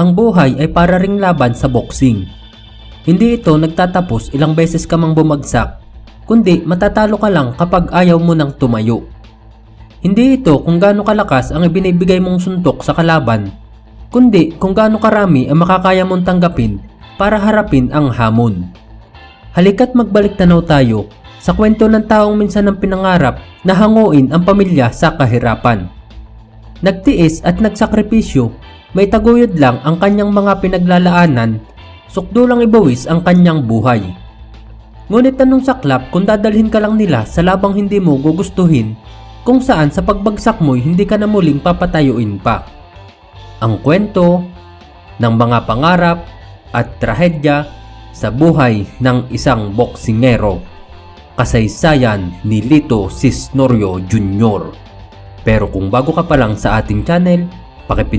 ang buhay ay para ring laban sa boxing. Hindi ito nagtatapos ilang beses ka mang bumagsak, kundi matatalo ka lang kapag ayaw mo nang tumayo. Hindi ito kung gaano kalakas ang ibinibigay mong suntok sa kalaban, kundi kung gaano karami ang makakaya mong tanggapin para harapin ang hamon. Halika't magbalik tanaw tayo sa kwento ng taong minsan ng pinangarap na hanguin ang pamilya sa kahirapan. Nagtiis at nagsakripisyo, may taguyod lang ang kanyang mga pinaglalaanan, sukdo lang ibawis ang kanyang buhay. Ngunit tanong saklap kung dadalhin ka lang nila sa labang hindi mo gugustuhin kung saan sa pagbagsak mo'y hindi ka na muling papatayuin pa. Ang kwento ng mga pangarap at trahedya sa buhay ng isang boksingero. Kasaysayan ni Lito Cisnorio Jr. Pero kung bago ka pa lang sa ating channel, pakipin